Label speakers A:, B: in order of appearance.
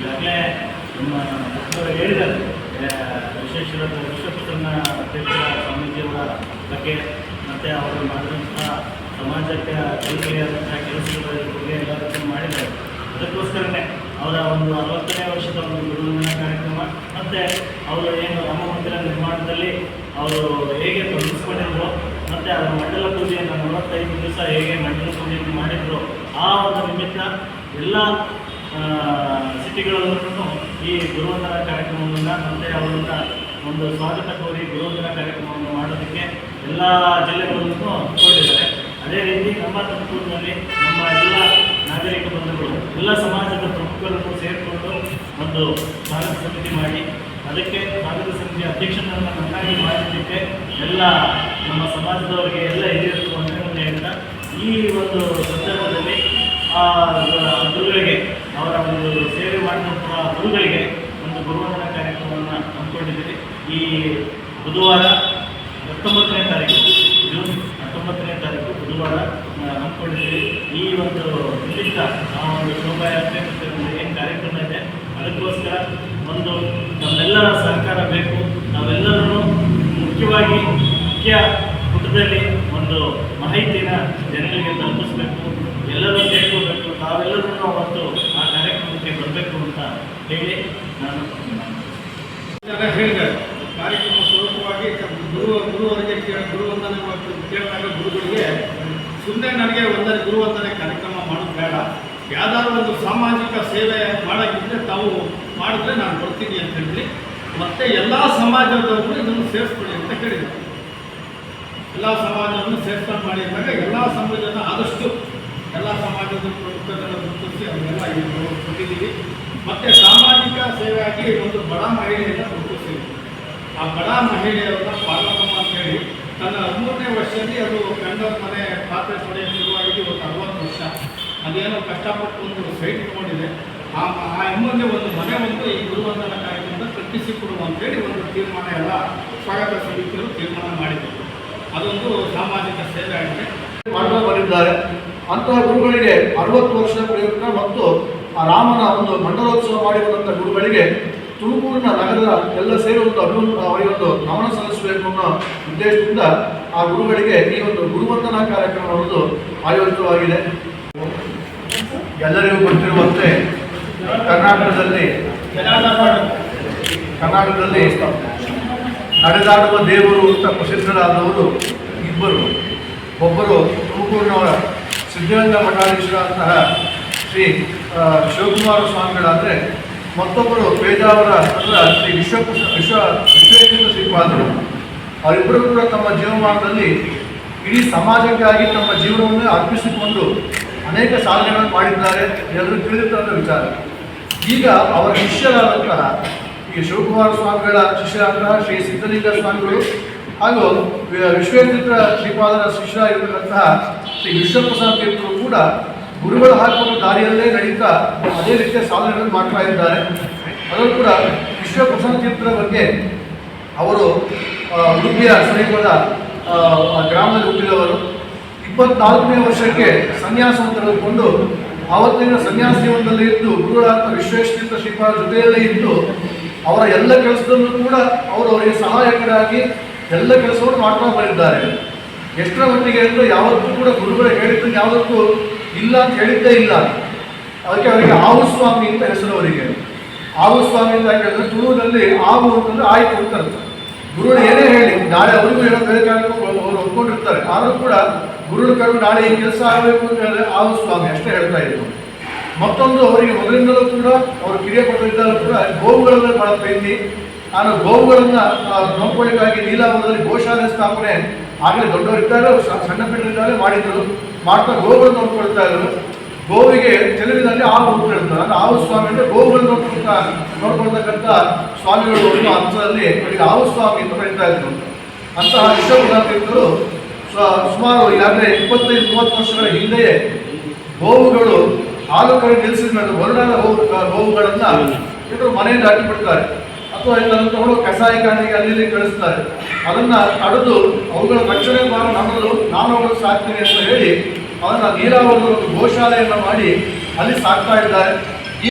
A: ಈಗಾಗಲೇ ನಮ್ಮ ಡಾಕ್ಟರ್ ಹೇಳಿದ್ದಾರೆ. ವಿಶ್ವೇಶ್ವರ ವಿಶ್ವಪುತ್ರನ ಅಧ್ಯಕ್ಷ ಸ್ವಾಮೀಜಿಯವರ ಬಗ್ಗೆ, ಮತ್ತು ಅವರು ಮಾಡಿದಂಥ ಸಮಾಜಕ್ಕೆ ಕೈಗೆಯಾದಂಥ ಕೆಲಸಗಳ ಬಗ್ಗೆ ಎಲ್ಲದನ್ನು ಮಾಡಿದ್ದಾರೆ. ಅದಕ್ಕೋಸ್ಕರನೇ ಅವರ ಒಂದು ಅರವತ್ತನೇ ವರ್ಷದ ಒಂದು ಗುರುವಿನ ಕಾರ್ಯಕ್ರಮ, ಮತ್ತು ಅವರು ಏನು ರಾಮ ಮಂದಿರ ನಿರ್ಮಾಣದಲ್ಲಿ ಅವರು ಹೇಗೆ ತೊಡಗಿಸ್ಕೊಂಡಿದ್ರು, ಮತ್ತು ಅವರ ಮಂಡಲ ಪೂಜೆಯನ್ನು ನಲವತ್ತೈದು ದಿವಸ ಹೇಗೆ ಮಂಡಲ ಪೂಜೆಯನ್ನು ಮಾಡಿದ್ರು, ಆ ಒಂದು ನಿಮಿತ್ತ ಎಲ್ಲ ಸಿಟಿಗಳಲ್ಲೂ ಈ ಗುರುವಂದನ ಕಾರ್ಯಕ್ರಮವನ್ನು ಮತ್ತೆ ಅವರನ್ನ ಒಂದು ಸ್ವಾಗತ ಕೋರಿ ಗುರುವಂದನ ಕಾರ್ಯಕ್ರಮವನ್ನು ಮಾಡೋದಕ್ಕೆ ಎಲ್ಲ ಜಿಲ್ಲೆಗಳಲ್ಲೂ ಕೊಟ್ಟಿದ್ದಾರೆ. ಅದೇ ರೀತಿ ನಮ್ಮ ತುಮಕೂರಿನಲ್ಲಿ ನಮ್ಮ ಎಲ್ಲ ನಾಗರಿಕ ಬಂಧುಗಳು, ಎಲ್ಲ ಸಮಾಜದ ಪ್ರಮುಖರನ್ನು ಸೇರಿಕೊಂಡು ಒಂದು ಸ್ವಾಗತ ಸಮಿತಿ ಮಾಡಿ, ಅದಕ್ಕೆ ಸ್ವಾಗತ ಸಮಿತಿ ಅಧ್ಯಕ್ಷನನ್ನು ನನ್ನಾಗಿ ಮಾಡಿದ್ದಕ್ಕೆ ಎಲ್ಲ ನಮ್ಮ ಸಮಾಜದವರಿಗೆ ಎಲ್ಲ ಹಿರಿಯರು ಅಂತ ಹೇಳ್ತಾ ಈ ಒಂದು ಸಂದರ್ಭದಲ್ಲಿ ಅವರ ಒಂದು ಸೇವೆ ಮಾಡಿದಂತಹ ಗುರುಗಳಿಗೆ ಒಂದು ಗುರುವಂದನ ಕಾರ್ಯಕ್ರಮವನ್ನು ಹಮ್ಮಿಕೊಂಡಿದ್ದೀರಿ ಈ ಬುಧವಾರ ಹತ್ತೊಂಬತ್ತನೇ ತಾರೀಕು, ಜೂನ್ ಹತ್ತೊಂಬತ್ತನೇ ತಾರೀಕು ಬುಧವಾರ ಹಮ್ಮಿಕೊಂಡಿದ್ದೀರಿ ಈ ಒಂದು ವಿಶಿಷ್ಟ, ಆ, ಒಂದು ಶೋಭಾಯಾತ್ರೆ ಒಂದು ಏನು ಕಾರ್ಯಕ್ರಮ ಇದೆ, ಅದಕ್ಕೋಸ್ಕರ ಒಂದು ನಮ್ಮೆಲ್ಲರ ಸಹಕಾರ ಬೇಕು. ನಾವೆಲ್ಲರೂ ಮುಖ್ಯವಾಗಿ ಮುಖ್ಯ ಪುಟದಲ್ಲಿ ಒಂದು ಮಾಹಿತಿನ ಜನರಿಗೆ ತಲುಪಿಸಬೇಕು. ಎಲ್ಲರೂ ಸೇರ್ಕೋಬೇಕು. ತಾವೆಲ್ಲರೂ ಅವತ್ತು ಆ ಕಾರ್ಯಕ್ರಮಕ್ಕೆ ಬರಬೇಕು ಅಂತ ಹೇಳಿ. ನಾನು
B: ಹೇಳಿದ್ದಾರೆ. ಕಾರ್ಯಕ್ರಮ ಸ್ವರೂಪವಾಗಿ ಗುರು ಗುರುವರಿಗೆ ಗುರುವಂದನೆ ಕೇಳಿದಾಗ ಗುರುಗಳಿಗೆ ಸುಮ್ಮನೆ ನನಗೆ ಒಂದನೇ ಗುರುವಂದನೆ ಕಾರ್ಯಕ್ರಮ ಮಾಡೋದು ಬೇಡ. ಯಾವ್ದಾದ್ರು ಒಂದು ಸಾಮಾಜಿಕ ಸೇವೆ ಮಾಡೋಕ್ಕಿದ್ರೆ ತಾವು ಮಾಡಿದ್ರೆ ನಾನು ಬರ್ತೀನಿ ಅಂತ ಹೇಳಿದ್ರಿ ಮತ್ತೆ ಎಲ್ಲ ಸಮಾಜದವರು ಇದನ್ನು ಸೇರಿಸ್ಕೊಳ್ಳಿ ಅಂತ ಹೇಳಿದರು ಎಲ್ಲ ಸಮಾಜವನ್ನು ಸೇರ್ಸ್ಕೊಂಡು ಮಾಡಿ ಅಂದಾಗ ಎಲ್ಲ ಸಮಾಜನ ಆದಷ್ಟು ಎಲ್ಲ ಸಮಾಜದ ಪ್ರಮುಖರನ್ನು ಗುರುತಿಸಿ ಅವನ್ನೆಲ್ಲ ಕೊಟ್ಟಿದ್ದೀವಿ ಮತ್ತು ಸಾಮಾಜಿಕ ಸೇವೆಯಾಗಿ ಒಂದು ಬಡ ಮಹಿಳೆಯನ್ನು ಗುರುತಿಸಿದ್ದೀವಿ ಆ ಬಡ ಮಹಿಳೆಯರನ್ನ ಪಾರ್ವತಮ್ಮ ಅಂತ ಹೇಳಿ, ತನ್ನ ಹದಿಮೂರನೇ ವರ್ಷದಲ್ಲಿ ಅದು ಗಂಡನ ಮನೆ ಪಾತ್ರೆ ಪಡೆಯ ಶುರುವಾಗಿದೆ ಒಂದು ಅರವತ್ತು ವರ್ಷ. ಅದೇನೋ ಕಷ್ಟಪಟ್ಟು ಒಂದು ಸೈಟ್ ಇಟ್ಕೊಂಡಿದೆ ಆ ಆ ಅಮ್ಮನಿಗೆ ಒಂದು ಮನೆ ಒಂದು ಈ ಗುರುವಂದನ ಕಾರ್ಯಕ್ರಮದ ಕಟ್ಟಿಸಿಕೊಡುವ ಅಂತೇಳಿ ಒಂದು ತೀರ್ಮಾನ ಎಲ್ಲ ಸ್ವಾಗತ ಸಮಿತಿಯರು ತೀರ್ಮಾನ ಮಾಡಿದರು. ಅದೊಂದು ಸಾಮಾಜಿಕ ಸೇವೆ ಆಗಿದೆ.
C: ಮಾಡಿದ್ದಾರೆ ಅಂತಹ ಗುರುಗಳಿಗೆ ಅರವತ್ತು ವರ್ಷ ಪ್ರಯತ್ನ ಮತ್ತು ಆ ರಾಮನ ಒಂದು ಮಂಡಲೋತ್ಸವ ಮಾಡಿರುವಂಥ ಗುರುಗಳಿಗೆ ತುಮಕೂರಿನ ನಗರದ ಎಲ್ಲ ಸೇರಿ ಒಂದು ಅಭಿವೃದ್ಧಿ ಅವರಿಗೆ ಒಂದು ನಮನ ಸಲ್ಲಿಸಬೇಕು ಅನ್ನೋ ಉದ್ದೇಶದಿಂದ ಆ ಗುರುಗಳಿಗೆ ಈ ಒಂದು ಗುರುವಂದನಾ ಕಾರ್ಯಕ್ರಮ ಒಂದು ಆಯೋಜಿತವಾಗಿದೆ. ಎಲ್ಲರಿಗೂ ಗೊತ್ತಿರುವಂತೆ ಕರ್ನಾಟಕದಲ್ಲಿ ಕರ್ನಾಟಕದಲ್ಲಿ ನಡೆದಾಡುವ ದೇವರು ಅಂತ ಪ್ರಸಿದ್ಧರಾದವರು ಇಬ್ಬರು. ಒಬ್ಬರು ತುಮಕೂರಿನವರ ಸಿದ್ಧಗಂಗಾ ಮಠಾಧೀಶರಾದಂತಹ ಶ್ರೀ ಶಿವಕುಮಾರ ಸ್ವಾಮಿಗಳಾದರೆ ಮತ್ತೊಬ್ಬರು ಪೇಜಾವರ ಅಂದ್ರೆ ಶ್ರೀ ವಿಶ್ವ ವಿಶ್ವ, ವಿಶ್ವೇಶ್ವರ ಶ್ರೀಪಾದರು ಅವರಿಬ್ಬರು ಕೂಡ ತಮ್ಮ ಜೀವಮಾನದಲ್ಲಿ ಇಡೀ ಸಮಾಜಕ್ಕಾಗಿ ತಮ್ಮ ಜೀವನವನ್ನು ಅರ್ಪಿಸಿಕೊಂಡು ಅನೇಕ ಸಾಧನೆಗಳನ್ನು ಮಾಡಿದ್ದಾರೆ ಎಲ್ಲರೂ ತಿಳಿದಿರುವಂಥ ವಿಚಾರ. ಈಗ ಅವರ ಶಿಷ್ಯರಾದಂತಹ ಈ ಶಿವಕುಮಾರ ಸ್ವಾಮಿಗಳ ಶಿಷ್ಯರಾದಂತಹ ಶ್ರೀ ಸಿದ್ಧಲಿಂಗ ಸ್ವಾಮಿಗಳು ಹಾಗೂ ವಿಶ್ವೇಶ್ವರ ಶ್ರೀಪಾದರ ಇರತಕ್ಕಂತಹ ಶ್ರೀ ವಿಶ್ವಪ್ರಸಾದ್ ತೀರ್ಥರು ಕೂಡ ಗುರುಗಳು ಹಾಕುವ ದಾರಿಯಲ್ಲೇ ನಡೀತಾ ಅದೇ ರೀತಿಯ ಸಾಧನೆಗಳನ್ನು ಮಾಡ್ತಾ ಇದ್ದಾರೆ. ಅದರಲ್ಲೂ ಕೂಡ ವಿಶ್ವಪ್ರಸನ್ನ ತೀರ್ಥರ ಬಗ್ಗೆ ಅವರು ಉಡುಪಿಯ ಸಮೀಪದ ಗ್ರಾಮದಲ್ಲಿ ಹುಟ್ಟಿದವರು. ಇಪ್ಪತ್ನಾಲ್ಕನೇ ವರ್ಷಕ್ಕೆ ಸನ್ಯಾಸವನ್ನು ತೆಗೆದುಕೊಂಡು ಆವತ್ತಿನ ಸನ್ಯಾಸ ಜೀವನದಲ್ಲಿ ಇದ್ದು ಗುರುಗಳಾದ ವಿಶ್ವೇಶ್ವರ ಶ್ರೀಪಾದ ಜೊತೆಯಲ್ಲೇ ಇದ್ದು ಅವರ ಎಲ್ಲ ಕೆಲಸದಲ್ಲೂ ಕೂಡ ಅವರು ಅವರಿಗೆ ಸಹಾಯಕರಾಗಿ ಎಲ್ಲ ಕೆಲಸವನ್ನು ಮಾಡ್ತಾ ಬಂದಿದ್ದಾರೆ. ಎಷ್ಟರ ಮಟ್ಟಿಗೆ ಅಂದರೆ ಯಾವತ್ತೂ ಕೂಡ ಗುರುಗಳು ಹೇಳಿದ್ದು ಯಾವುದಕ್ಕೂ ಇಲ್ಲ ಅಂತ ಹೇಳಿದ್ದೇ ಇಲ್ಲ. ಅದಕ್ಕೆ ಅವರಿಗೆ ಆವು ಸ್ವಾಮಿ ಅಂತ ಹೆಸರು ಅವರಿಗೆ. ಆವು ಸ್ವಾಮಿ ಅಂತ ಹೇಳಿದ್ರೆ ತುಳುವಿನಲ್ಲಿ ಆವು ಅಂತಂದ್ರೆ ಆಯ್ತು ಅಂತ ಅರ್ಥ. ಗುರುಗಳು ಏನೇ ಹೇಳಿ, ನಾಳೆ ಅವರಿಗೂ ಏನೋ ಬೇರೆ ಅವ್ರು ಒಪ್ಕೊಂಡಿರ್ತಾರೆ. ಆದರೂ ಕೂಡ ಗುರುಗಳು ಕರು ನಾಳೆ ಈ ಕೆಲಸ ಆಗಬೇಕು ಅಂತ ಹೇಳಿದ್ರೆ ಆವು ಸ್ವಾಮಿ ಅಷ್ಟೇ ಹೇಳ್ತಾ ಇದ್ರು. ಮತ್ತೊಂದು ಅವರಿಗೆ ಮೊದಲಿಂದಲೂ ಕೂಡ, ಅವರು ಕಿರಿಯ ಪಟ್ಟಿದ್ದಾಗಲೂ ಕೂಡ ಗೋವುಗಳಲ್ಲೇ ಬಹಳ ಪ್ರೀತಿ. ನಾನು ಗೋವುಗಳನ್ನ ಆ, ನೋಡ್ಕೊಳ್ಳಿಕ್ಕಾಗಿ ನೀಲಾವರದಲ್ಲಿ ಗೋಶಾಲೆ ಸ್ಥಾಪನೆ ಆಗಲೇ ದೊಡ್ಡವರಿದ್ದಾರೆ ಸಣ್ಣ ಪೀಠರಿದ್ದಾರೆ ಮಾಡಿದ್ರು. ಮಾಡ್ತಾ ಗೋವುಗಳನ್ನು ನೋಡ್ಕೊಳ್ತಾ ಇದ್ರು. ಗೋವಿಗೆ ತೆಲುಗಿನಲ್ಲಿ ಅಂತ ಹೇಳ್ತಾರೆ. ಅಂದ್ರೆ ಆವು ಸ್ವಾಮಿ ಅಂದ್ರೆ ಗೋವುಗಳನ್ನು ನೋಡ್ಕೊಳ್ತಾ ನೋಡ್ಕೊಳ್ತಕ್ಕಂಥ ಸ್ವಾಮಿಗಳು ಒಂದು ಹಂತದಲ್ಲಿ ಅವರಿಗೆ ಆವು ಸ್ವಾಮಿ ಅಂತ ಕರೀತಾ ಇದ್ರು. ಅಂತಹ ವಿಷಯಗಳು ಸುಮಾರು ಈಗಾಗಲೇ ಇಪ್ಪತ್ತೈದು ಮೂವತ್ತು ವರ್ಷಗಳ ಹಿಂದೆಯೇ ಗೋವುಗಳು ಹಾಲು ಕಡೆ ನಿಲ್ಲಿಸಿದ ಮೇಲೆ ಹೊರಡಾದ ಗೋವು ಗೋವುಗಳನ್ನ ಇವರು ಮನೆಯಿಂದ ಹಾಕಿಬಿಡ್ತಾರೆ. ಅಥವಾ ಇದನ್ನು ತಗೊಂಡು ಕಸಾಯಿಖಾನೆಗೆ ಅಲ್ಲಿ ಕಳಿಸ್ತಾರೆ. ಅದನ್ನ ತಡೆದು ಅವುಗಳ ರಕ್ಷಣೆ ಮಾಡಿ, ನಮ್ಮದು ನಾನು ಅವುಗಳು ಸಾಕ್ತೀನಿ ಅಂತ ಹೇಳಿ, ಅದನ್ನ ನೀರಾವರಿ ಒಂದು ಗೋಶಾಲೆಯನ್ನು ಮಾಡಿ ಅಲ್ಲಿ ಸಾಕ್ತಾ ಇದ್ದಾರೆ.